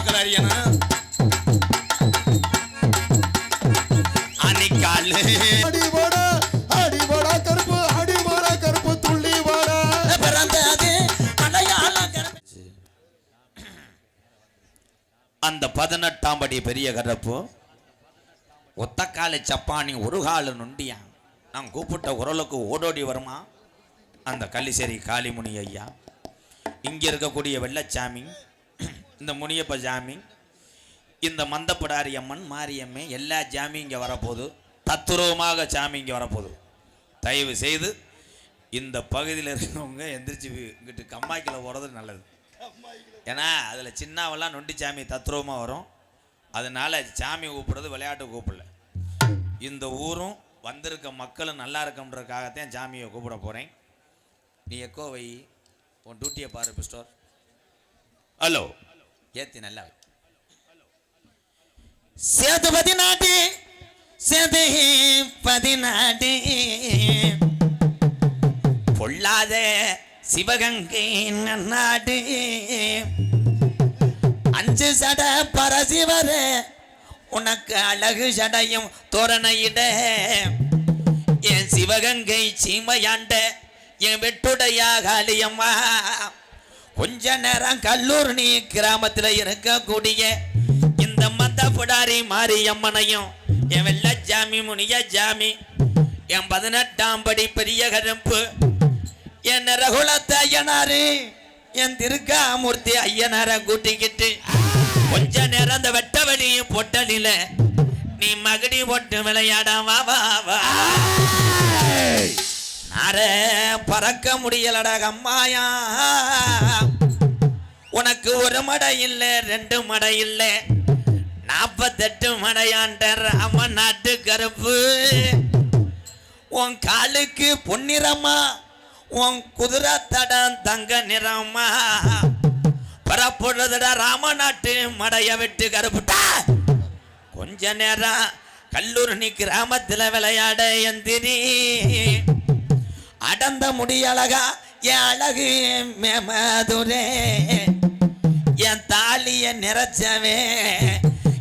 அறியணும் அன்னைக்காலு கருப்பு கருப்பு துள்ளி வாடா. பிறந்தது கருப்பு. அந்த பதினெட்டாம் படி பெரிய கரப்பு. ஒத்தக்கால சப்பானி ஒரு கால நொண்டியா. நான் கூப்பிட்ட குரலுக்கு ஓடோடி வருமா? அந்த கள்ளிசேரி காளிமுனி ஐயா. இங்கே இருக்கக்கூடிய வெள்ளச்சாமி இந்த முனியப்ப ஜாமி இந்த மந்தப்படாரி அம்மன் மாரியம்மை எல்லா ஜாமியும் இங்கே வரப்போகுது. தத்துரூபமாக சாமி இங்கே வரப்போகுது. தயவு செய்து இந்த பகுதியில் இருக்கிறவங்க எந்திரிச்சு இங்கிட்டு கம்மாய்க்கில் போகிறது நல்லது. ஏன்னா அதில் சின்னாவெல்லாம் நொண்டி சாமி தத்ரூபமாக வரும். அதனால சாமி கூப்பிடுறது விளையாட்டு கூப்பிடல. இந்த ஊரும் வந்திருக்க மக்களும் நல்லா இருக்கன்றதுக்காகத்தான் சாமியை கூப்பிட போகிறேன் நீ எக்கோ வை உன் டியூட்டியை பாரு பிஸ்டோர் ஹலோ ஏத்தி நல்லா வை. சேதுபதி நாட்டி சேது பதினாடு. பொல்லாத சிவகங்கை நாடு அஞ்சு சட பரசிவரே உனக்கு அழகு சடையும் தோரணையிட. என் சிவகங்கை சீமையாண்ட என் வெட்டுடையாக அழியம்மா. கொஞ்ச நேரம் கல்லூர் நீ கிராமத்தில் இருக்கக்கூடிய இந்த மந்த புடாரி மாரியம்மனையும் என் வெள்ள ஜாமி முனிய ஜாமி என் பதினெட்டாம் படி பெரிய கரும்பு என் ரகுலத்த ஐயனாரு என் திருக்காமூர்த்தி ஐயனாரை கூட்டிக்கிட்டு கொஞ்ச நேரம் அந்த வெட்ட வழியும் பொட்டலில நீ மகடி போட்டு விளையாட வா வா வா. அற பறக்க முடியலடா அம்மாயா. உனக்கு ஒரு மடை இல்லை ரெண்டு மடை இல்லை. நாற்பத்தெட்டு மடையாண்ட ராம நாட்டு கருப்பு. உன் காலுக்கு பொன்னிறமா உன் குதிரை தடம் தங்க நிறமா. பரப்புறதுடா ராம நாட்டு மடைய விட்டு கருப்புட்டா கொஞ்ச நேரம் கல்லூரணி கிராமத்தில் விளையாட எந்திரி. அடந்த முடியழகா என் அழகு மேமதுரே. என் தாலிய நிறைச்சவே.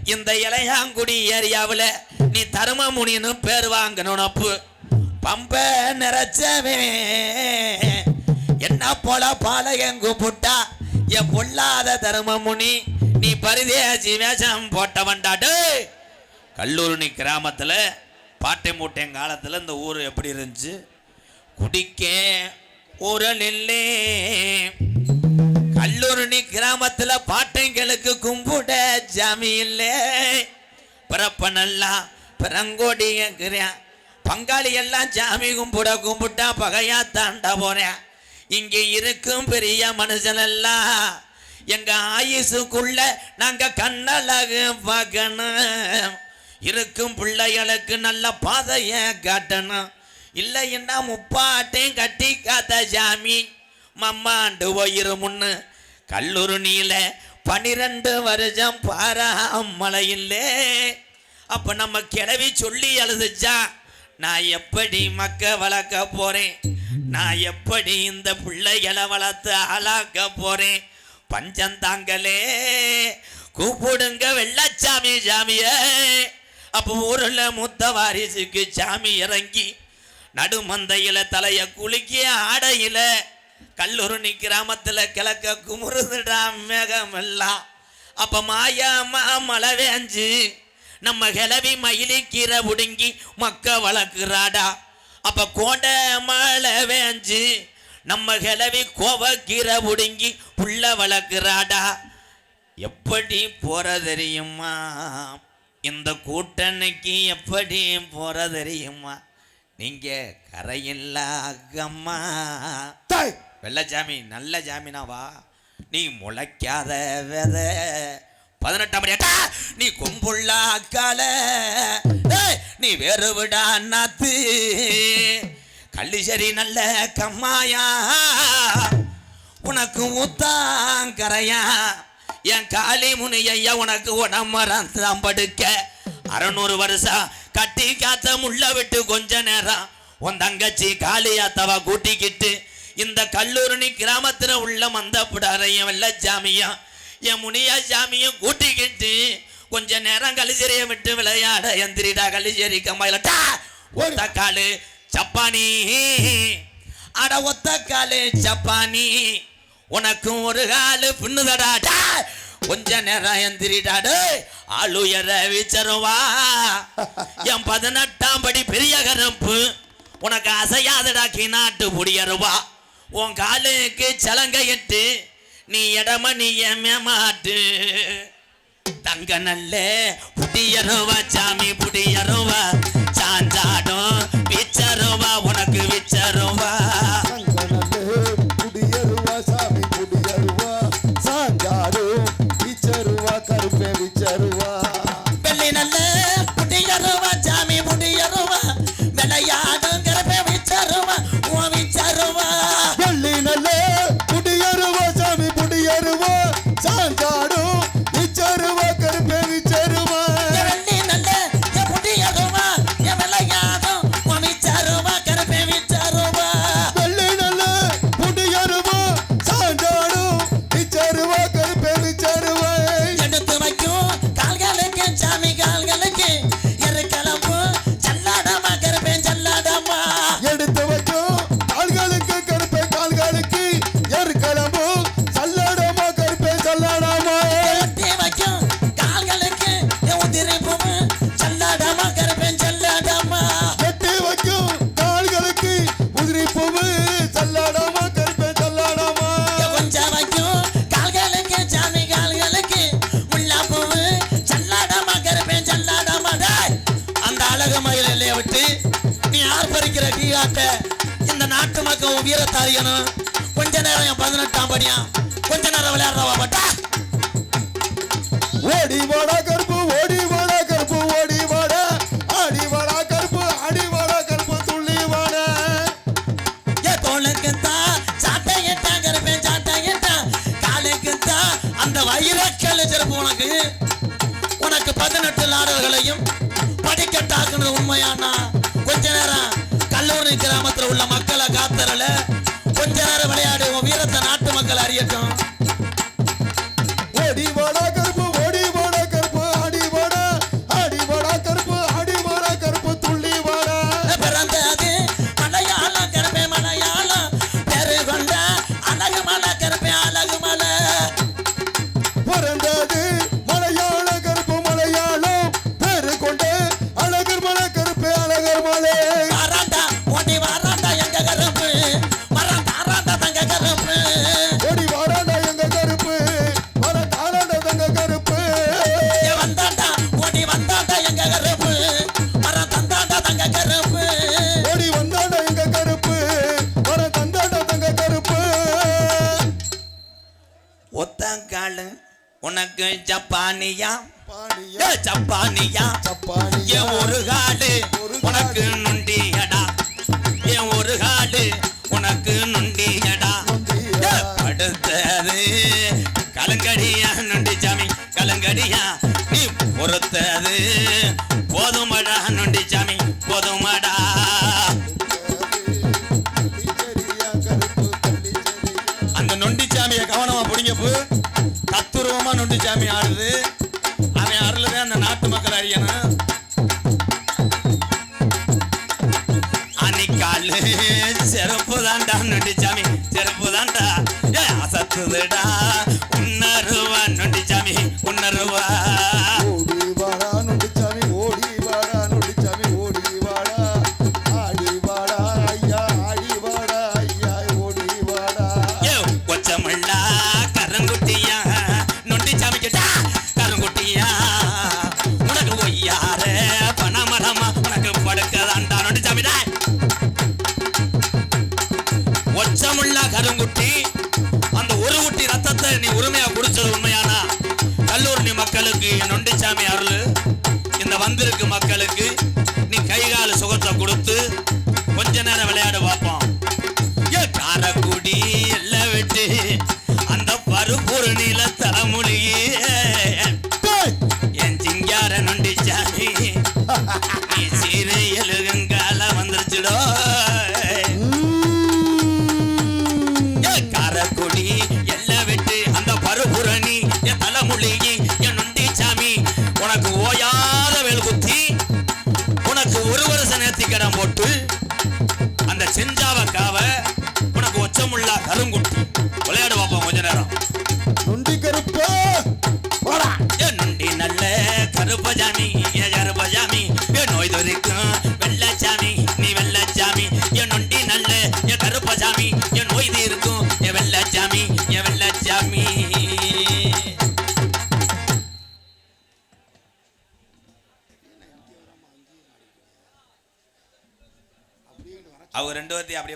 இந்த இளையாங்குடி ஏரியாவில் நீ தருமமுனின்னு பேர் வாங்கணும் அப்பு. பம்ப நிறைச்சவே. என்ன போல பாலகங்கு புட்டா? என் பொல்லாத தருமமுனி நீ பரிதேசி வேஷம் போட்டவன்டாடு கல்லூரணி கிராமத்தில் பாட்டை மூட்டையும் காலத்தில் இந்த ஊர் எப்படி இருந்துச்சு? குடிக்க ஊரல் இல்லை கல்லூரணி கிராமத்துல பாட்டைங்களுக்கு கும்பிட ஜாமி இல்லை பிறப்ப நல்லா பிறங்கோடி இருக்கிறேன் பங்காளி எல்லாம் சாமி கும்பிட கும்பிட்டா பகையா தாண்ட போறேன். இங்க இருக்கும் பெரிய மனுஷன் எல்லாம் எங்க ஆயுசுக்குள்ள நாங்க கண்ணழகு பார்க்கணும். இருக்கும் பிள்ளைகளுக்கு நல்ல பாதைய காட்டணும். இல்லைன்னா முப்பாட்டையும் கட்டி காத்த சாமி. மம்மாண்டு போயிரு முன்னு. கல்லூரு நீல பனிரெண்டு வருஷம் பாராமலையில்லே அப்போ நம்ம கிளவி சொல்லி எழுதுச்சா நான் எப்படி மக்க வளர்க்க போகிறேன் நான் எப்படி இந்த பிள்ளைகளை வளர்த்து ஆளாக்க போகிறேன் பஞ்சந்தாங்கலே கூப்பிடுங்க வெள்ளச்சாமி சாமியே. அப்போ ஊரில் மூத்த வாரிசுக்கு சாமி இறங்கி நடுமந்தையில தலைய குலுக்கி ஆடையில கல்லூரணி கிராமத்துல கிழக்க குமுறுதுடா மேகமெல்லாம் அப்ப மாயாமா மழை வேஞ்சு நம்ம கிளவி மயிலி கீரை உடுங்கி மக்க வளர்க்குறாடா. அப்ப கோடை மழை வேஞ்சு நம்ம கிளவி கோவக்கீரை உடுங்கி புள்ள வளர்க்குறாடா. எப்படி போற தெரியுமா? இந்த கூட்டணிக்கு எப்படி போற தெரியுமா? நீங்க கரையில்லா அக்கம்மா தாய் வெள்ளச்சாமி நல்ல ஜாமீனாவா நீ முளைக்காத வித. பதினெட்டாம் அக்கா, நீ கொம்புள்ள அக்கால. நீ வேறு விடா நாத்து கள்ளிசரி நல்ல கம்மாயா. உனக்கு ஊத்தாங்கரையா என் காளி முனையா உனக்கு உடம்பரம் தான் படுக்க. அறநூறு வருஷம் கட்டி காத்த முள்ள விட்டு கொஞ்ச நேரம் உன் தங்கச்சி காளியாத்தவா கூட்டிக்கிட்டு இந்த கல்லூரணி கிராமத்தில் உள்ள மந்தப்புடாரையும் வெள்ளச்சாமியும் என் முனியா சாமியும் கூட்டிக்கிட்டு கொஞ்ச நேரம் கலிச்சேரியை விட்டு விளையாட எந்திரிடா கலிச்சேரி கம்பாயிலட்டா ஒத்த காலு சப்பானி. அட ஒத்த காலு சப்பானி. உனக்கும் ஒரு காலு பின்னுதடா கொஞ்ச நேரம் எந்திரிடாடு ஆளுயர வீச்சருவா. என் பதினெட்டாம் படி பெரிய கரும்பு உனக்கு அசையாதடா கிநாட்டு புடியருவா உன் காலுக்கு சலங்கையிட்டு நீ இடம நீ ஏமாட்டு தங்க நல்ல புடியருவா சாமி புடியருவா சாஞ்சாடும் விச்சருவா உனக்கு விச்சருவா. போவட்டா ஓடி வாடா கருப்பு ஓடி வா. உனக்கு ஜப்பானியா? ஜப்பானியா? என் ஒரு காடு உனக்கு நுண்டியடா. என் ஒரு காடு உனக்கு நுண்டியடா. படுத்தது. கலங்கடியா? நொண்டி சாமி கலங்கடியா? நீ பொறுத்தது. போதுமடா நொண்டி சாமி. மாமா நொண்டி சாமி ஆடுது. அவன் அருள்தான் அந்த நாட்டு மக்கள் அறியணும் அன்னைக்காலு சிறப்பு தான்டா நொண்டி சாமி. சிறப்பு தான்டா அசத்துதுடா. நொண்டிச்சாமி அருள். இந்த வந்திருக்கு மக்களுக்கு.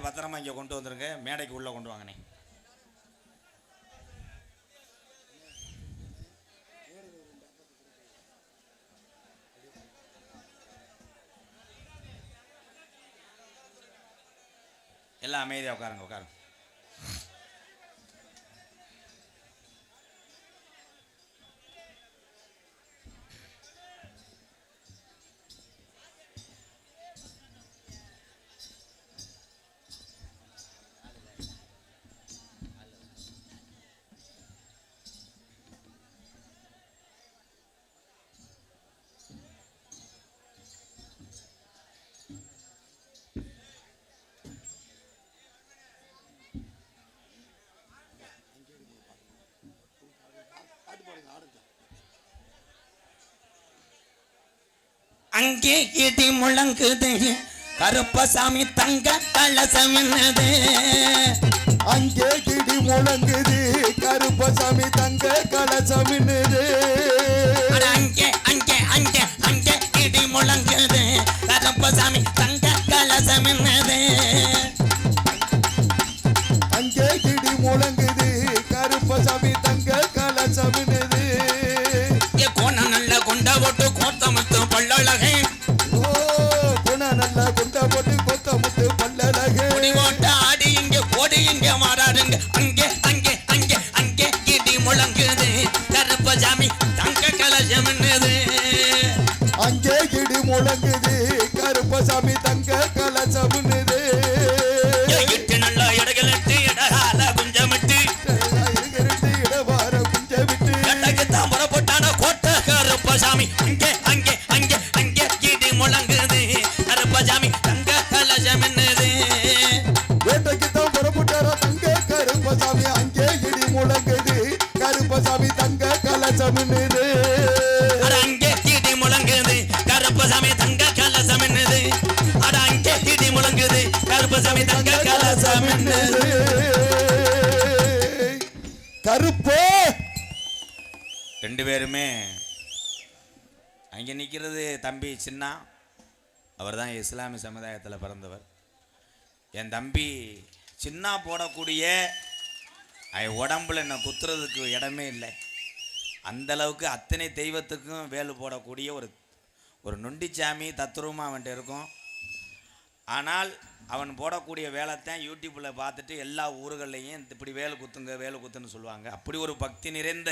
பத்திரமா இங்கே கொண்டு வந்துருங்க. மேடைக்கு உள்ளே கொண்டு வாங்கண்ணே. எல்லாம் அமைதியாக உட்காருங்க உட்காருங்க. அங்கே இடி முழங்குது. கருப்பசாமி தங்க கலசம் என்னது. அங்கே கிடி முழங்குது. கருப்பசாமி தங்க கலசமின்னுது அங்கே அங்கே அங்கே அங்கே இடி முழங்குது. கருப்பசாமி தங்க கலசம் என்னது. அங்கே கிடி முழங்குது. போட்டு கோத்தமுத்து முழங்குது. கருப்பசாமி தங்க கலசமின்னுது அட அங்கே முழங்குது. கருப்பசாமி தங்க கலசம் என்னது அட அங்கே முழங்குது. கருப்பசாமி தங்க கருப்பு! ரெண்டு பேருமே அங்கே நிற்கிறது தம்பி சின்னா. அவர் தான் இஸ்லாமிய சமுதாயத்தில் பிறந்தவர். என் தம்பி சின்னா போடக்கூடிய உடம்புல என்ன குத்துறதுக்கு இடமே இல்லை. அந்த அளவுக்கு அத்தனை தெய்வத்துக்கும் வேலு போடக்கூடிய ஒரு ஒரு நொண்டிச்சாமி தத்துரூபமாக அவன்கிட்ட இருக்கும். ஆனால் அவன் போடக்கூடிய வேலைத்தான் யூடியூப்பில் பார்த்துட்டு எல்லா ஊர்களையும் இப்படி வேலு குத்துங்க வேலு குத்துன்னு சொல்லுவாங்க. அப்படி ஒரு பக்தி நிறைந்த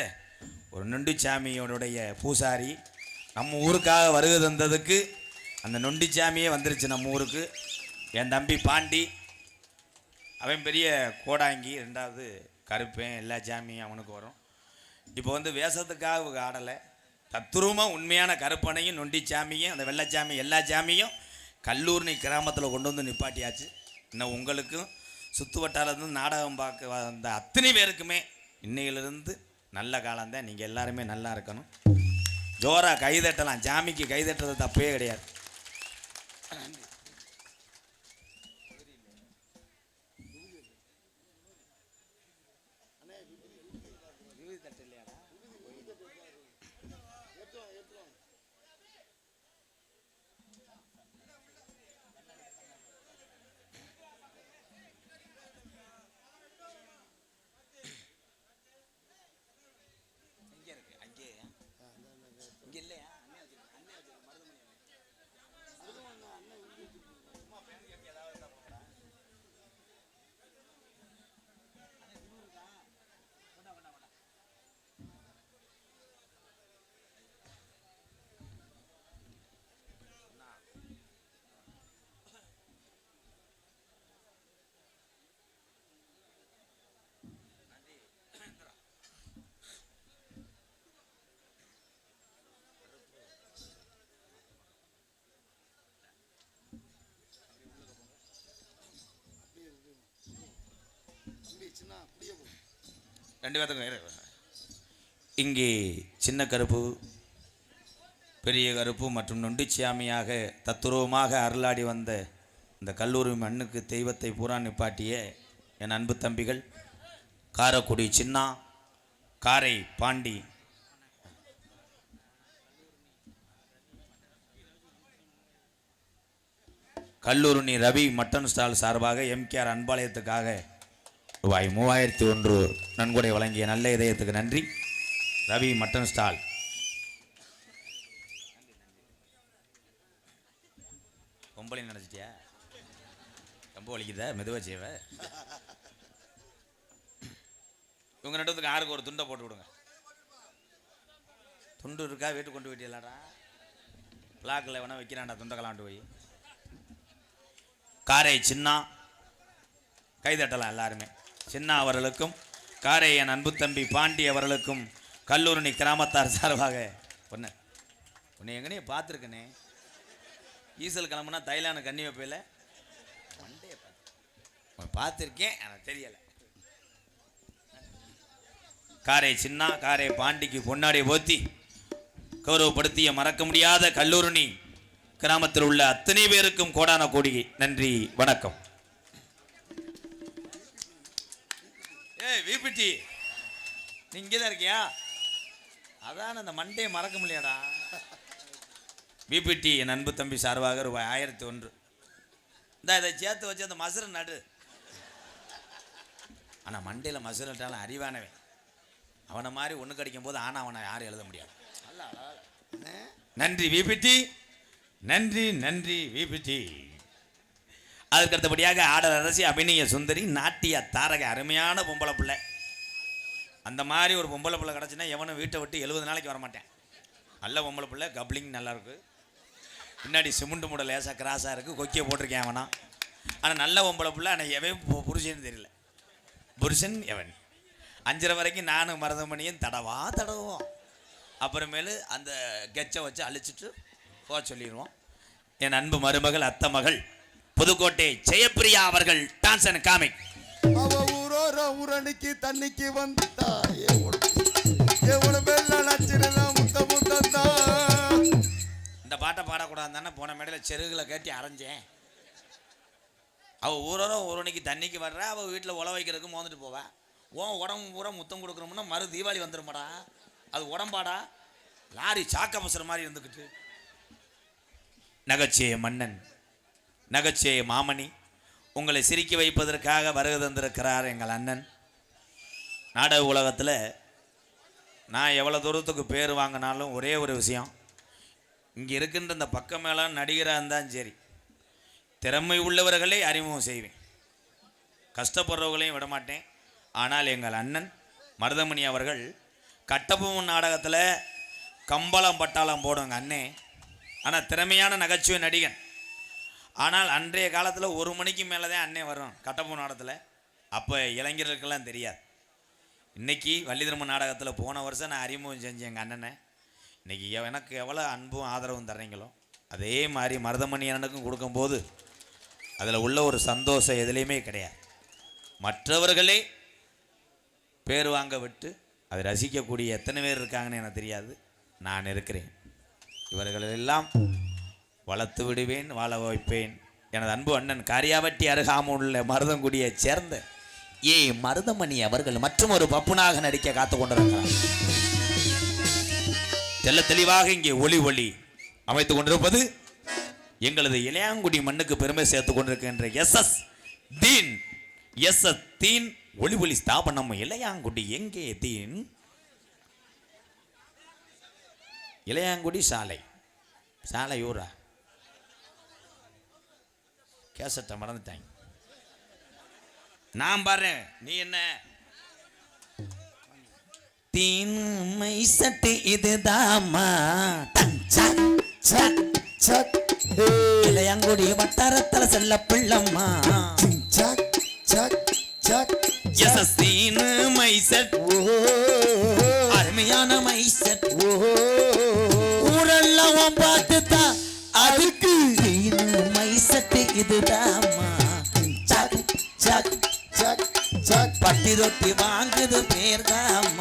ஒரு நொண்டிச்சாமியோடைய பூசாரி நம்ம ஊருக்காக வருகை தந்ததுக்கு அந்த நொண்டிச்சாமியே வந்துருச்சு நம்ம ஊருக்கு. என் தம்பி பாண்டி அவன் பெரிய கோடாங்கி ரெண்டாவது கருப்பேன் எல்லா சாமியும் அவனுக்கு வரும். இப்போ வந்து வேஷத்துக்காக ஆடலை. தத்துரூபமாக உண்மையான கருப்பனையும் நொண்டி சாமியும் அந்த வெள்ளச்சாமி எல்லா சாமியும் கல்லூர்னி கிராமத்தில் கொண்டு வந்து நிப்பாட்டியாச்சு. இன்னும் உங்களுக்கும் சுற்று வட்டாரத்துலேருந்து நாடகம் பார்க்க வந்த அத்தனை பேருக்குமே இன்னையிலிருந்து நல்ல காலம்தான் நீங்கள் எல்லாருமே நல்லா இருக்கணும். ஜோராக கைதட்டலாம். சாமிக்கு கைதட்டுறது தப்பே கிடையாது. ரெண்டு பேர்த்துக்கும் இங்கே சின்ன கருப்பு பெரிய கருப்பு மற்றும் நொண்டிச்சியாமியாக தத்துரூபமாக அருளாடி வந்த இந்த கல்லூரி மண்ணுக்கு தெய்வத்தை பூரா நிப்பாட்டிய என் அன்பு தம்பிகள் காரக்குடி சின்னா காரை பாண்டி. கல்லூரணி ரவி மட்டன் ஸ்டால் சார்பாக எம்கேஆர் அன்பாலயத்துக்காக ரூபாய் மூவாயிரத்தி ஒன்று நன்கொடை வழங்கிய நல்ல இதயத்துக்கு நன்றி. Ravi mutton stall. பொம்பளை நினச்சிட்டியா? ரொம்ப வலிக்குதா? மெதுவாக செய்வ. இவங்க ரெண்டுத்துக்கு ஆறுக்கு ஒரு துண்டை போட்டு விடுங்க. துண்டு இருக்கா? வீட்டுக்கு கொண்டு போயிட்டீங்களாடா பிளாக்கில் வேணா வைக்கிறான்டா துண்டை கலாண்டு போய். காரை சின்ன கைதட்டலாம் எல்லாருமே. சின்னா அவர்களுக்கும் காரை என் அன்பு தம்பி பாண்டி அவர்களுக்கும் கல்லூரணி கிராமத்தார் சார்பாக பொண்ணு உன்னை எங்கனே பார்த்துருக்கனே. ஈசல் கிளம்புனா தைலான கண்ணி வைப்பில? மண்டே பார்த்துருக்கேன் எனக்கு தெரியலை. காரை சின்னா காரை பாண்டிக்கு பொன்னாடி போத்தி கௌரவப்படுத்திய மறக்க முடியாத கல்லூரணி கிராமத்தில் உள்ள அத்தனை பேருக்கும் கோடான கோடி நன்றி வணக்கம். விபிடி நீ இங்கே தான் இருக்கியா? அதான் அந்த மண்டையை மறக்க முடியாடா விபிடி என் அன்பு தம்பி சார்பாக ரூபாய் ஆயிரத்தி ஒன்று. இந்த இதை சேர்த்து வச்சு அந்த மசுரை நடு. ஆனால் மண்டையில் மசுரை நட்டாலும் அறிவானவன். அவனை மாதிரி ஒன்று கிடைக்கும் போது ஆனால் அவனை யாரும் எழுத முடியாது. நன்றி விபிடி நன்றி நன்றி விபிடி அதுக்கு அடுத்தபடியாக ஆடல் அரசி அபிநய சுந்தரி நாட்டிய தாரக அருமையான பொம்பளை பிள்ளை. அந்த மாதிரி ஒரு பொம்பளை பிள்ளை கிடச்சின்னா எவனும் வீட்டை விட்டு எழுபது நாளைக்கு வர மாட்டேன் நல்ல பொம்பளை பிள்ளை கப்ளிங் நல்லாயிருக்கு பின்னாடி சிமெண்ட் மூட லேசாக கிராஸாக இருக்குது கொக்கியை போட்டிருக்கேன் அவனா. ஆனால் நல்ல பொம்பளை பிள்ளை ஆனால் எவன் பு- புருஷன்னு தெரியல. புருஷன் எவன்? அஞ்சரை வரைக்கும் நானும் மருதமணியும் தடவா தடவோம் அப்புறமேலு அந்த கெச்சை வச்சு அழிச்சிட்டு போக சொல்லிடுவோம். என் அன்பு மருமகள் அத்தை மகள் புதுக்கோட்டை ஜெயப்பிரியா அவர்கள் டான்ஸ் அண்ட் காமிக். அவ ஊரோர ஊரணிக்கு தண்ணிக்கு முத்தந்தா இந்த பாட்டை பாடக்கூடாது தானே போன மேடையில் செருகுல கேட்டி அரைஞ்சேன். அவள் ஊரோர ஊரணிக்கு தண்ணிக்கு வர்ற அவள் வீட்டில் உழ வைக்கிறதுக்கு மோந்துட்டு போவா. உன் உடம்பு பூரா முத்தம் கொடுக்குறோம்னா மறு தீபாவளி வந்துருமாடா. அது உடம்பாடா? லாரி சாக்க பசுற மாதிரி இருந்துக்கிட்டு நகைச்சேய மன்னன். நகைச்சுவை மாமணி உங்களை சிரிக்க வைப்பதற்காக வருகை தந்திருக்கிறார் எங்கள் அண்ணன். நாடக உலகத்தில் நான் எவ்வளோ தூரத்துக்கு பேர் வாங்கினாலும் ஒரே ஒரு விஷயம் இங்கே இருக்கின்ற இந்த பக்கம் மேலே நடிகராக இருந்தாலும் சரி திறமை உள்ளவர்களை அறிமுகம் செய்வேன். கஷ்டப்படுறவங்களையும் விட மாட்டேன். ஆனால் எங்கள் அண்ணன் மருதமணி அவர்கள் கட்டபொம்மன் நாடகத்தில் கம்பளம் பட்டாளம் போடுங்க அண்ணே. ஆனால் திறமையான நகைச்சுவை நடிகன். ஆனால் அன்றைய காலத்தில் ஒரு மணிக்கு மேலே தான் அண்ணே வரும் கட்டபொம்மன் நாடத்தில் அப்போ இளைஞர்களுக்கெல்லாம் தெரியாது. இன்னைக்கு வள்ளிதர்ம நாடகத்தில் போன வருஷம் நான் அறிமுகம் செஞ்சேன் எங்கள் அண்ணனை. இன்றைக்கி எவ- எனக்கு எவ்வளோ அன்பும் ஆதரவும் தர்றீங்களோ அதே மாதிரி மருதமணி அண்ணனுக்கும் கொடுக்கும்போது அதில் உள்ள ஒரு சந்தோஷம் எதுலேயுமே கிடையாது. மற்றவர்களே பேர் வாங்க விட்டு அதை ரசிக்கக்கூடிய எத்தனை பேர் இருக்காங்கன்னு எனக்கு தெரியாது. நான் இருக்கிறேன். இவர்களெல்லாம் வளர்த்து விடுவேன் வாழ வைப்பேன். எனது அன்பு அண்ணன் காரியாவட்டி அருகாமுள்ள மருதங்குடியைச் சேர்ந்த ஏ. மருதமணி அவர்கள் மற்றும் ஒரு பப்புனாக நடிக்க காத்து கொண்டிருக்கிறார். தெல்ல தெளிவாக இங்கே ஒளி ஒளி அமைத்துக் கொண்டிருப்பது எங்களது இளையாங்குடி மண்ணுக்கு பெருமை சேர்த்துக் கொண்டிருக்கின்ற S. S. Deen. S. S. Deen ஒளி ஒளி ஸ்தாபனம் இளையாங்குடி எங்கே தீன்? இளையாங்குடி சாலை. சாலை கேசத்தை கேசட்டை மறந்துட்டாங்க நான் பாரு நீ என்ன? தீன்மை சட்டு இதுதாமா சக் சக் வட்டாரத்தில் செல்ல பிள்ளம்மா. மைசட்டு வாங்குது பேர்தான்